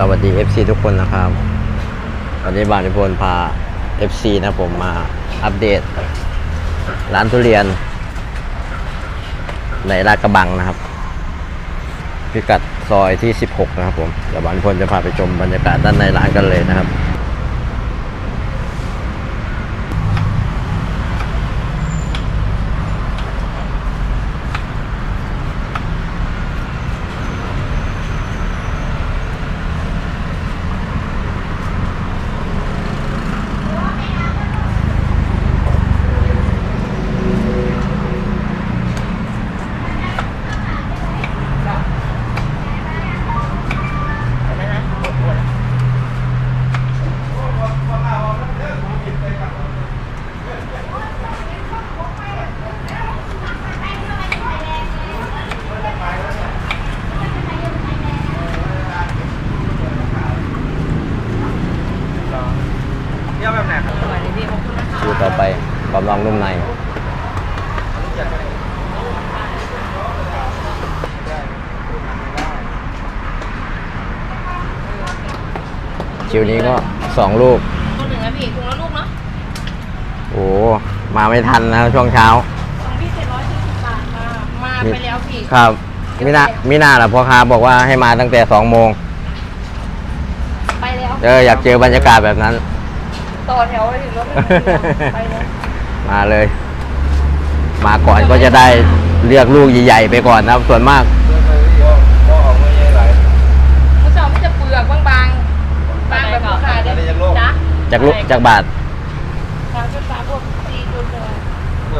สวัสดี FC ทุกคนนะครับวันนี้บางนิพนธ์พา FC นะผมมาอัปเดต ร้านทุเรียน ในลาดกระบังนะครับ พิกัดซอยที่ 16 นะครับผมเดี๋ยวบางนิพนธ์จะพาไปชมบรรยากาศด้านในร้านกันเลยนะครับ ยวแบบไหนครับคิวต่อไปกรอบรองนุ่มในคิวนี้ก็สองลูกตัวหนึ่งอะพี่ถุงละลูกเนาะโอ้มาไม่ทันนะครับช่วงเช้าของพี่เจ็ดร้อยสี่สิบบาทมามาไปแล้วพี่ครับมิน่ามิน่าล่ะพ่อค้าบอกว่าให้มาตั้งแต่สองโมงไปแล้วเอออยากเจอบรรยากาศแบบนั้น ต่อแถวไปถึงรถไม่ถึงไปแล้วมาเลย มาก่อนก็จะได้เลือกลูกใหญ่ๆไปก่อนนะครับ ส่วนมากเรื่องอะไรที่ว่าพ่อออกมาเยอะไหลผู้ชมที่จะเปลือกบางๆบางแบบลูกค้าได้อันนี้ยังโลกจ้ะจากลูกจากบาทสามจุดสามพวกสี่จุดเลย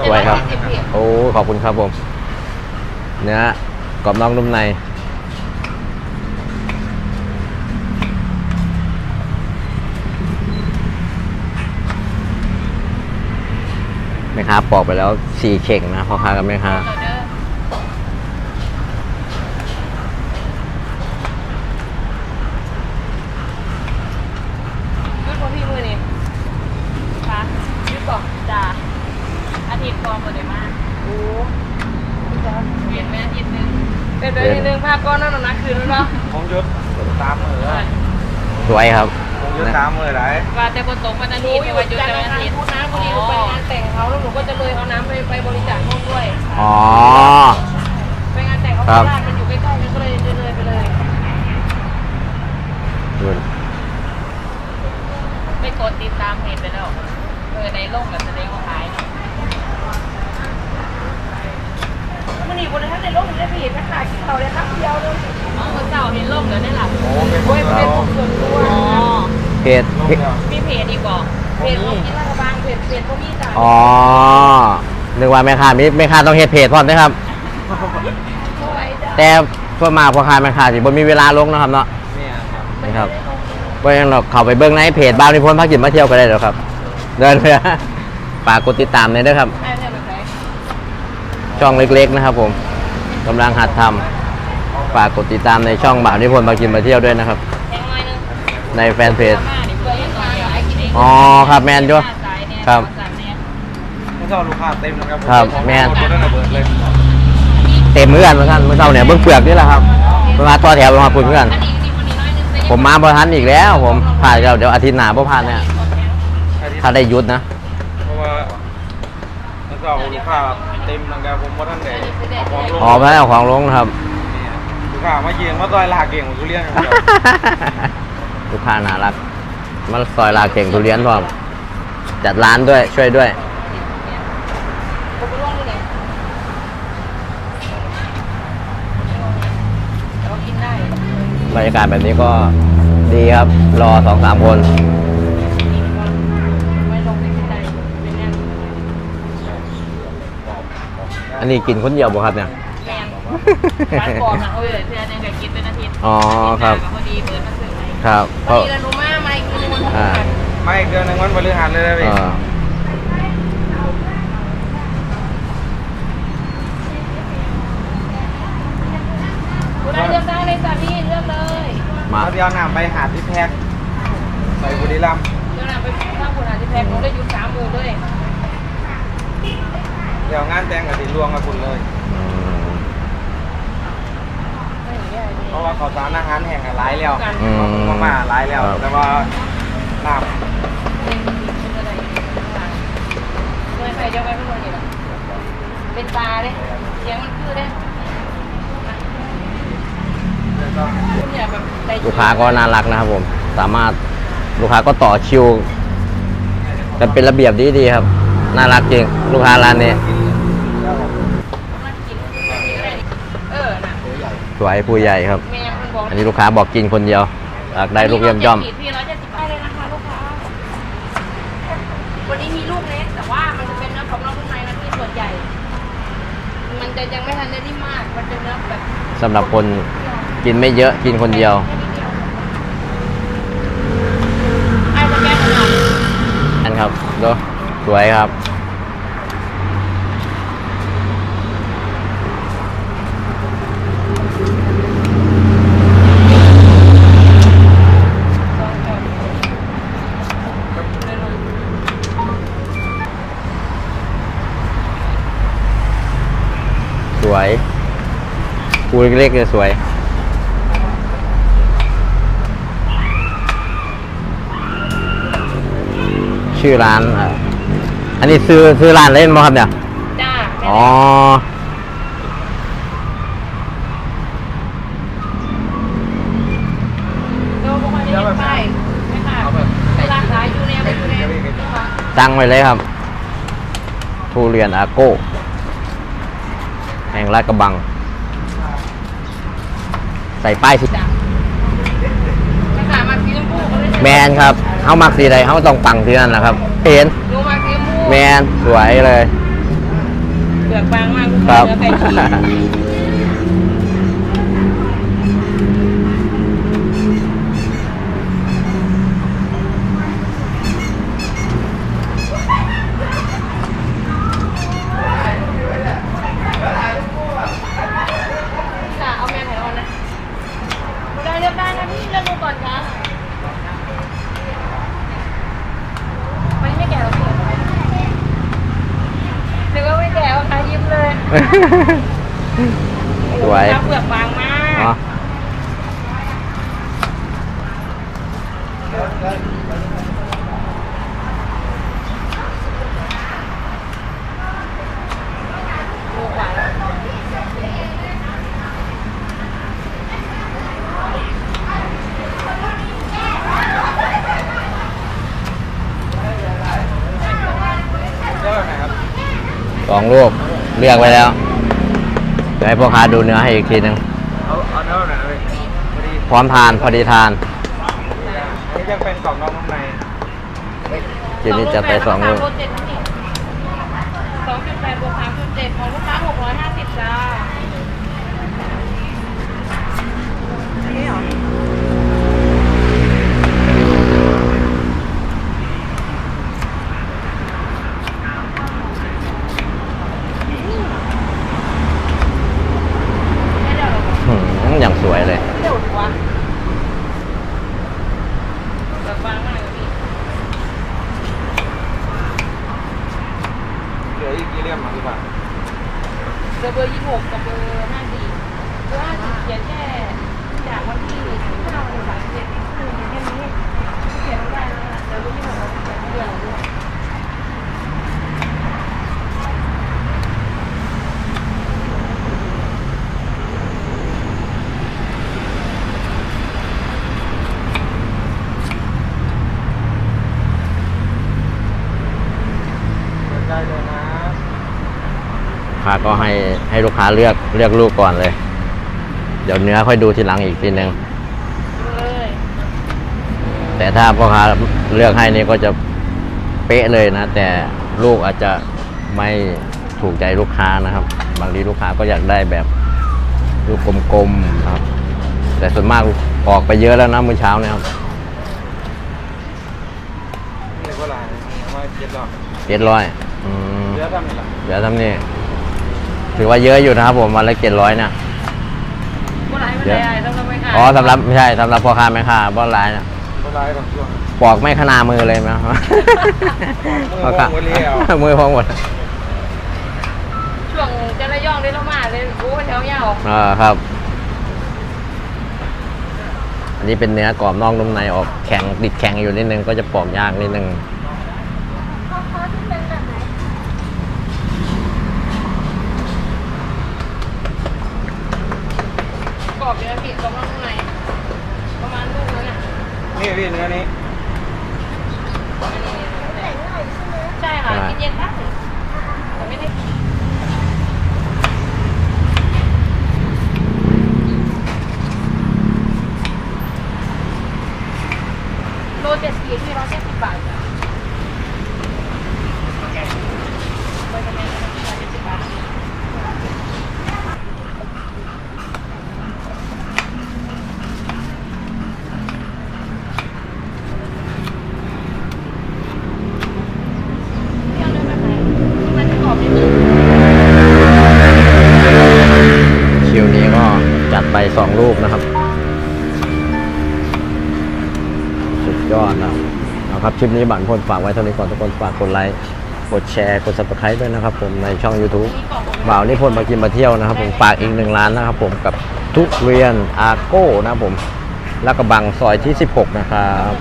สวยครับเจ็ดร้อยสี่สิบพี่โอ้ ขอบคุณครับผม เนื้อกรอบนอกนุ่มใน แม่ค้าปอกไปแล้วสี่เข่งนะพ่อค้ากับแม่ค้าเด้อยุดของพี่มือนี่ค่ะยุดก่อนจ้าอาทิตย์ก่อนหมดเลยมากโอ้เปลี่ยนไหมอาทิตย์หนึงเปลี่ยนไปนิดนึงภาพก้อนนั่นนะคืนแล้วเนาะของยุดตามมือเลยสวยครับ ของยุดตามมือไหลว่าแต่คนตกวันอาทิตย์ไม่ว่าหยุดแต่วันอาทิตย์พูดนะพอดีหนูไปงานแต่งเขาแล้วหนูก็จะเลยเอาน้ำไปไปบริจาคนู่นด้วยอ๋อ ไปงานแต่งเขาครับบ้านมันอยู่ใกล้ๆกันก็เลยเลยไปเลยดูไปกดติดตามเพจไปแล้วเออในโลกแบบแสดงว่าขายเนาะมันนี่บนท่านในโลกมีได้เพจแม่ขายกินเขาเลยครับเดียวเลยอ๋อคนเจ้าเห็นโลกเดี๋ยวได้หลับโอ้เป็นคโอ้นยเราเป็นส่วนตัว เพจลงเพจแล้วมีเพจอีกบอกเพจของกินลาดกระบังเพจเพจพวกนี้จ้ะอ๋อนึกว่าแม่ค้ามีแม่ค้าต้องเฮ็ดเพจพร้อมนะครับสวยจ้ะแต่ส่วนมากพ่อค้าแม่ค้าสิบ่มีเวลาลงนะครับเนาะเนี่ยครับนี่ครับก็ยังเราเข้าไปเบิ่งในเพจบ้านนิพนธ์พักจิตมาเที่ยวก็ได้เดี๋ยวครับ เดินไปฝากกดติดตามเลยด้วยครับได้เนี่ยแบบไหนช่องเล็ก ๆนะครับ ผมกำลังหัดทำฝากกดติดตามในช่องบ่าวนิพนธ์พักจิตมาเที่ยวด้วยนะครับ ในแฟนเพจมาดิเพื่อนยังมาขายกินเองอ๋อครับแมนจ้ะครับไม่ชอบลูกค้าเต็มนะครับครับแม่น คนนั้นระเบิดเลยเต็มเหมือนกันเหมือนกันเมื่อเช้าเนี่ยเบิ่งเปลือกนี่แหละครับเวลาต่อแถวมาปุ่นเหมือนกันอันนี้นี่คนนี้น้อยนึงผมมาบ่ทันอีกแล้ว ผมผ่านแล้วเดี๋ยวอาทิตย์หน้าบ่ผ่านเนี่ยถ้าได้หยุดนะเพราะว่าไม่ชอบลูกค้าเต็มนะครับผมว่าท่านไหนเอาของลงอ๋อไม่ได้เอาของลงนะครับ เนี่ยลูกค้ามาเยียงมาซอยลาเก่งของทุเรียนอย่างเดียว ลูกค้าน่ารักมาซอยลาเก่งทุเรียนพร้อมจัดร้านด้วยช่วยด้วยผมไปลงนี่เลยแต่ว่ากินได้บรรยากาศแบบนี้ก็ดีครับ รอสองสามคนไม่ลงไม่กินได้เป็นแน่นอันนี้กินคนเดียวบ่ครับเนี่ยแน่นบ้านก่อนนะเอ้ยเพื่อนยังไงกินเป็นอาทิตย์อ๋อครับพอดีเปิดมาซื้อให้ ครับพเพอราะดีแล้วรู้มาไม่กินมันอ่าไม่อีกเดือนหนึ่งวันพฤหัสเลยนะเอพี่อคุณได้เลือกได้เลยจ้ะพี่เลือกเลยมาเอาเดียวหนามไปหาดที่แพ็กไปบุรีรัมย์เดี๋ยวนะไปถ้าคุณอาจจะแพงหนูได้หยุดสามหมื่นด้วยเดี๋ยวงานแต่งกับสีรวงกับคุณเลยอืมไม่อย่างเงี้ย เพราะว่า ข้าวสารอาหารแห้งอะหลายแล้วอืมมาม่าหลายแล้ว ครับ แต่ว่าน้ำเลยใครจะไปไม่รู้นี่หรอเป็นตาเลยเสียงมันคือเลยคุณเนี่ยแบบใจลูกค้าก็น่ารักนะครับผมสามารถลูกค้าก็ต่อคิวกันเป็นระเบียบดีดีๆครับ น่ารักจริง ลูกค้าร้านนี้มันกินอะไรเออน่ะ สวยผู้ใหญ่ครับแม่มันบอกอันนี้ลูกค้าบอกกินคนเดียวอยากได้ลูกเยี่ยมย่อมพี่ร้อยเจ็ดสิบได้เลยนะคะลูกค้า วันนี้มีลูกเล็กแต่ว่ามันจะเป็นเนื้อของนอกข้างในนะที่ส่วนใหญ่ มันจะยังไม่ทันได้นิ่มมาก มันจะเนื้อแบบสำหรับคนกินไม่เยอะกินคนเดียว ไอ้จะแก้ปัญหานั่นครับดูสวยครับ สวย ปูเล็กๆเลยสวยชื่อร้านอะอันนี้ซื้อซื้อร้านเล่นมั้ครับเนี่ย จ้าอ๋อดูพวกมันนี่ไปไม่ค่ะเอาแบบไปร้านขายอยู่แนวไปอยู่แนวตั้งไว้เลยครับ ทุเรียนอาโก้ แห่งลาดกระบังใส่ป้ายสิจ้าไม่ค่ะมาสีชมพูเขาเลยแมนครับเฮามักสีใดเฮาต้องปังที่นั่นแหละครับ เห็นดูมาสีชมพูแมนสวยเลย เปลือกบางมากลูกคค้ารับเนื้อไก่ฉีกจ้าเอาแม่ไหนเอานะได้เลือกได้นะพี่เลือกดูก่อนครับมันไม่แก่หรอกพี่นึกว่าไม่แก่เอาค่ะยิ้มเลย สวย เปลือกบางมากเนาะดูกว่าแล้วเจ้าไหนครับสองลูกเลือกไว้แล้วเดี๋ ยวให้พ่อค้าดูเนื้อให้อีกทีหนึ่งเอาเอาเท่าไหร่เลยพอดีพร้อมทานพอดีทานอันนี้ยังเป็นกล่องนอกนุ่มในทีนี้จะไปสองลูกสองจุดแปดบวกสามจุดเจ็ดของลูกค้าหกร้อยห้าสิบจ้า เลยเดี๋ยวดีวะแบบบางมากเลยพี่เหลืออีกกี่เล่มอะพี่บ่าเบอร์เบอร์ยี่หกกับเบอร์ห้าสี่เบอร์ห้าสี่เขียนแค่จากวันที่สิบห้าถึงสามสิบเจ็ดคือแค่นี้เขียนไม่ได้แล้วนะเดี๋ยวรู้ที่หกเราเขียนเรื่องด้วยได้เลยนะ ลูก ค้าก็ให้ให้ลูกค้าเลือกเลือกลูกก่อนเลย เดี๋ยวเนื้อค่อยดูทีหลังอีกทีหนึ่งเลยแต่ถ้าพ่อค้าเลือกให้นี่ก็จะเป๊ะเลยนะ แต่ลูกอาจจะไม่ถูกใจลูกค้านะครับ บางทีลูกค้าก็อยากได้แบบลูกกลมๆนะครับ แต่ส่วนมากออกไปเยอะแล้วนะมื้อเช้าเนี่ยครับนี่เท่าไหร่เอามาเจ็ดดอกเจ็ดร้อยอืมเหลือเท่านี้ละเดี๋ยวทำนี่ ถือว่าเยอะอยู่นะครับผมวันละเจ็ดร้อยเนี่ยคนไหนไม่ได้ต้องทำไม่ขายอ๋อสำหรับไม่ใช่สำหรับพ่อค้าแม่ค้าบ้านร้ายเนี่ยเท่าไหร่ดอกช่วงปอกไม่ขนามือเลยไหมมือพองหมดแล้วมือพองหมดช่วงจะระยองได้ละมาเลยโอ้ยแถวยาวอ่าครับ อันนี้เป็นเนื้อกรอบนอกนุ่มในออกแข็งติดแข็งอยู่นิดนึงก็จะปอกยากนิดนึง เขาเขาที่เป็นแบบไหน กรอบเยอะพี่กรอบนอกข้างในประมาณลูกนั้นอะ นี่พี่เนื้อนี้แต่งหน่อยใช่ไหมใช่ค่ะกินเย็นได้แต่ไม่ได้กินโลเจ็ดสิบพี่ร้อยเจ็ดสิบบาทจ้ะโลจะแม่ร้อยเจ็ดสิบบาท เที่ยวด้วยไหมมันกรอบนิดนึง คิวนี้ก็ จัดไปสองลูกนะครับ สุดยอดนะเอาครับ คลิปนี้บันพลฝากไว้เท่านี้ก่อนทุกคนฝากกดไลค์กดแชร์กด subscribe ด้วยนะครับผมในช่อง YouTube บ่าวนิพนธ์มากินมาเที่ยวนะครับผมฝากอีกหนึ่งร้านนะครับผมกับทุเรียนอาโก้นะครับผมแล้วก็บังซอยที่ 16 นะครับ